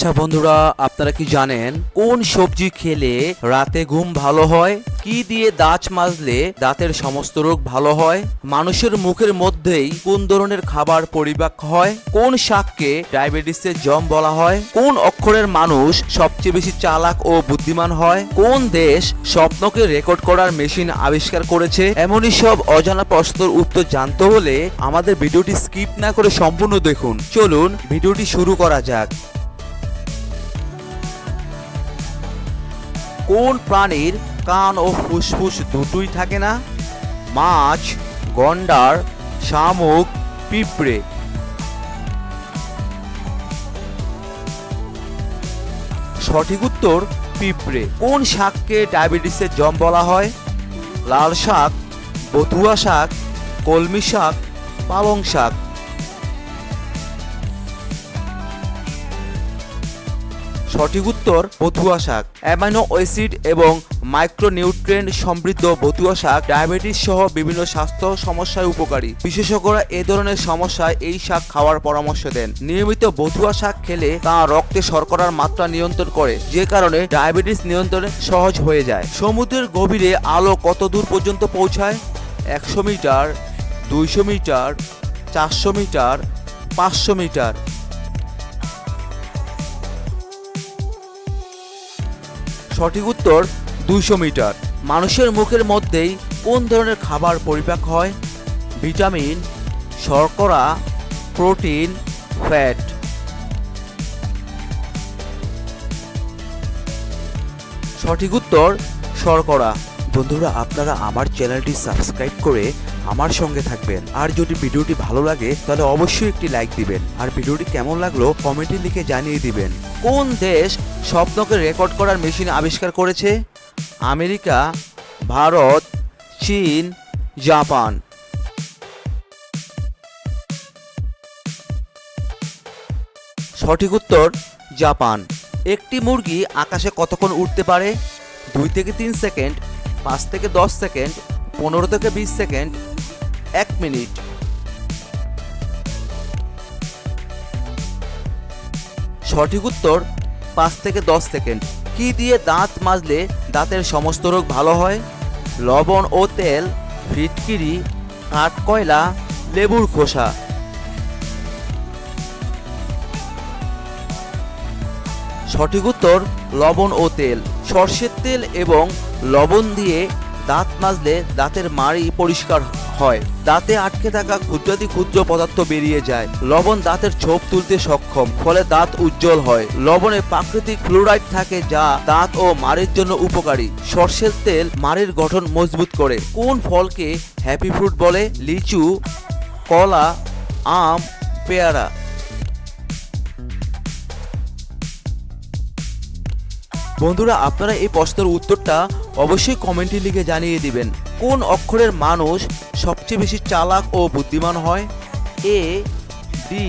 আচ্ছা বন্ধুরা, আপনারা কি জানেন কোন সবজি খেলে রাতে ঘুম ভালো হয়? কি দিয়ে দাঁত মাজলে দাঁতের সমস্ত রোগ ভালো হয়? মানুষের মুখের মধ্যেই কোন ধরনের খাবার পরিপাক হয়? কোন শাককে ডায়াবেটিসের জম বলা হয়? কোন অক্ষরের মানুষ সবচেয়ে বেশি চালাক ও বুদ্ধিমান হয়? কোন দেশ স্বপ্নকে রেকর্ড করার মেশিন আবিষ্কার করেছে? এমনই সব অজানা প্রশ্নের উত্তর জানতে হলে আমাদের ভিডিওটি স্কিপ না করে সম্পূর্ণ দেখুন। চলুন, ভিডিওটি শুরু করা যাক। কোন প্রাণীর কান ও ফুসফুস দুটোই থাকে না? মাছ, গন্ডার, শামুক, পিঁপড়ে। সঠিক উত্তর, পিঁপড়ে। কোন শাককে ডায়াবেটিসের জম বলা হয়? লাল শাক, বতুয়া শাক, কলমি শাক, পালং শাক। সঠিক উত্তর বতুয়া শাক। অ্যামাইনো অ্যাসিড এবং মাইক্রোনিউট্রিয়েন্ট সমৃদ্ধ বতুয়া শাক ডায়াবেটিস সহ বিভিন্ন স্বাস্থ্য সমস্যায় উপকারী। বিশেষজ্ঞরা এ ধরনের সমস্যায় এই শাক খাওয়ার পরামর্শ দেন। নিয়মিত বতুয়া শাক খেলে তা রক্তে শর্করার মাত্রা নিয়ন্ত্রণ করে, যে কারণে ডায়াবেটিস নিয়ন্ত্রণে সহজ হয়ে যায়। সমুদ্রের গভীরে আলো কত দূর পর্যন্ত পৌঁছায়? একশো মিটার, দুইশো মিটার, চারশো মিটার, পাঁচশো মিটার। সঠিক উত্তর দুইশো মিটার। মানুষের মুখের মধ্যেই কোন ধরনের খাবার পরিপাক হয়? ভিটামিন, শর্করা, প্রোটিন, ফ্যাট। সঠিক উত্তর শর্করা। বন্ধুরা, আপনারা আমার চ্যানেলটি সাবস্ক্রাইব করে আমার সঙ্গে থাকবেন। আর যদি ভিডিওটি ভালো লাগে, তাহলে অবশ্যই একটি লাইক দিবেন। আর ভিডিওটি কেমন লাগল কমেন্টে লিখে জানিয়ে দিবেন। কোন দেশ স্বপ্নকে রেকর্ড করার মেশিন আবিষ্কার করেছে আমেরিকা, ভারত, চীন, জাপান। সঠিক উত্তর, জাপান। একটি মুরগি আকাশে কতক্ষণ উঠতে পারে? দুই থেকে তিন সেকেন্ড, পাঁচ থেকে দশ সেকেন্ড, পনেরো থেকে বিশ সেকেন্ড, এক মিনিট। সঠিক উত্তর পাঁচ থেকে দশ সেকেন্ড। কি দিয়ে দাঁত মাজলে দাঁতের সমস্ত রোগ ভালো হয়? লবণ ও তেল, ফিটকিরি, কাঠ কয়লা, লেবুর খোসা। সঠিক উত্তর, লবণ ও তেল। সর্ষের তেল এবং লবণ দিয়ে দাঁত মাজলে দাঁতের মাড়ি পরিষ্কার হয়। দাঁতে আটকে থাকা ক্ষুদ্রাতি ক্ষুদ্র পদার্থ বেরিয়ে যায়। লবণ দাঁতের ছোপ তুলতে সক্ষম, ফলে দাঁত উজ্জ্বল হয়। লবণে প্রাকৃতিক ফ্লোরাইড থাকে যা দাঁত ও মাড়ির জন্য উপকারী। সর্ষের তেল মাড়ির গঠন মজবুত করে। কোন ফলকে হ্যাপি ফ্রুট বলে? লিচু, কলা, আম, পেয়ারা। বন্ধুরা, আপনারা এই প্রশ্নের উত্তরটা অবশ্যই কমেন্টে লিখে জানিয়ে দিবেন, কোন অক্ষরের মানুষ সবচেয়ে বেশি চালাক ও বুদ্ধিমান হয়? এ ডি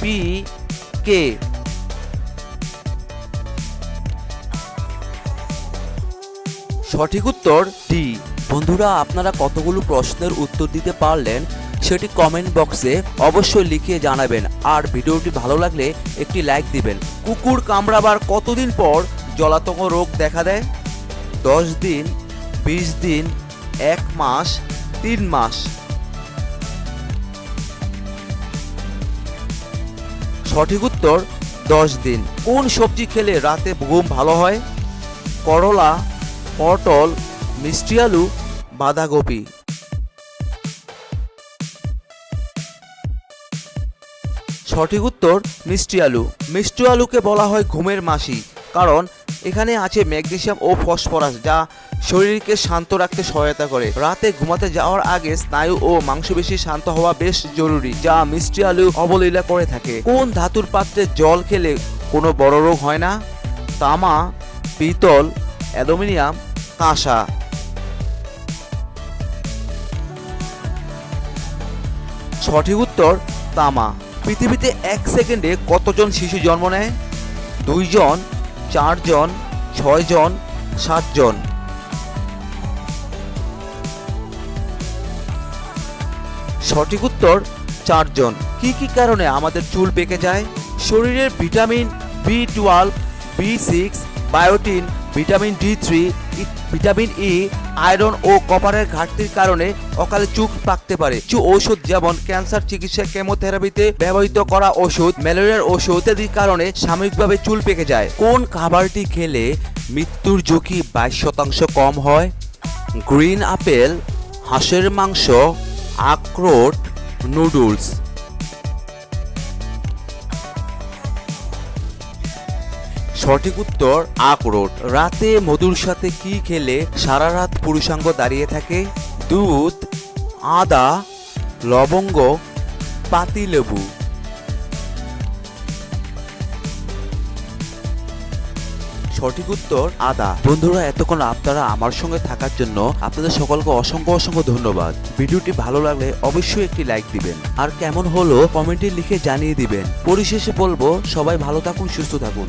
পি কে সঠিক উত্তর ডি বন্ধুরা, আপনারা কতগুলো প্রশ্নের উত্তর দিতে পারলেন সেটি কমেন্ট বক্সে অবশ্যই লিখে জানাবেন, আর ভিডিওটি ভালো লাগলে একটি লাইক দিবেন। কুকুর কামড়াবার কতদিন পর জলাতঙ্ক রোগ দেখা দেয়? দশ দিন, বিশ দিন, এক মাস, তিন মাস। সঠিক উত্তর, দশ দিন। কোন সবজি খেলে রাতে ঘুম ভালো হয়? করলা, পটল, মিষ্টি আলু, বাঁধাকপি। সঠিক উত্তর, মিষ্টি আলু। মিষ্টি আলুকে বলা হয় ঘুমের মাসি, কারণ এখানে আছে ম্যাগনেসিয়াম ও ফসফরাস, যা শরীরকে শান্ত রাখতে সহায়তা করে। রাতে ঘুমাতে যাওয়ার আগে স্নায়ু ও মাংসপেশি শান্ত হওয়া বেশ জরুরি, যা মিষ্টি আলু অবলীলা করে থাকে। কোন ধাতুর পাত্রে জল খেলে কোনো বড় রোগ হয় না? তামা পিতল অ্যালুমিনিয়াম, কাঁসা। সঠিক উত্তর, তামা। পৃথিবীতে এক সেকেন্ডে কতজন শিশু জন্ম নেয়? দুইজন চারজন, ছয়জন, সাতজন। সঠিক উত্তর, চারজন। কি কি কারণে আমাদের চুল পেকে যায়? শরীরের vitamin B twelve, B six, biotin, vitamin D three vitamin E iron ও কপারের ঘাটতির কারণে অকালে চুল পাকতে পারে। কিছু ঔষধ যেমন ক্যান্সার চিকিৎসা কেমোথেরাপিতে ব্যবহৃত করা ওষুধ ম্যালেরিয়ার ওষুধ ইত্যাদির কারণে সাময়িকভাবে চুল পেকে যায়। কোন খাবারটি খেলে মৃত্যুর ঝুঁকি বাইশ শতাংশ কম হয়? গ্রিন আপেল, হাঁসের মাংস, আখরোট, নুডলস। সঠিক উত্তর আখরোট রাতে মধুর সাথে কি খেলে সারা রাত পুরুষাঙ্গ দাঁড়িয়ে থাকে? দুধ, আদা, লবঙ্গ পাতিলেবু সঠিক উত্তর, আদা। বন্ধুরা, এতক্ষণ আপনারা আমার সঙ্গে থাকার জন্য আপনাদের সকলকে অসংখ্য অসংখ্য ধন্যবাদ। ভিডিওটি ভালো লাগলে অবশ্যই একটি লাইক দিবেন। আর কেমন হলো কমেন্টে লিখে জানিয়ে দিবেন। পরিশেষে বলব, সবাই ভালো থাকুন, সুস্থ থাকুন।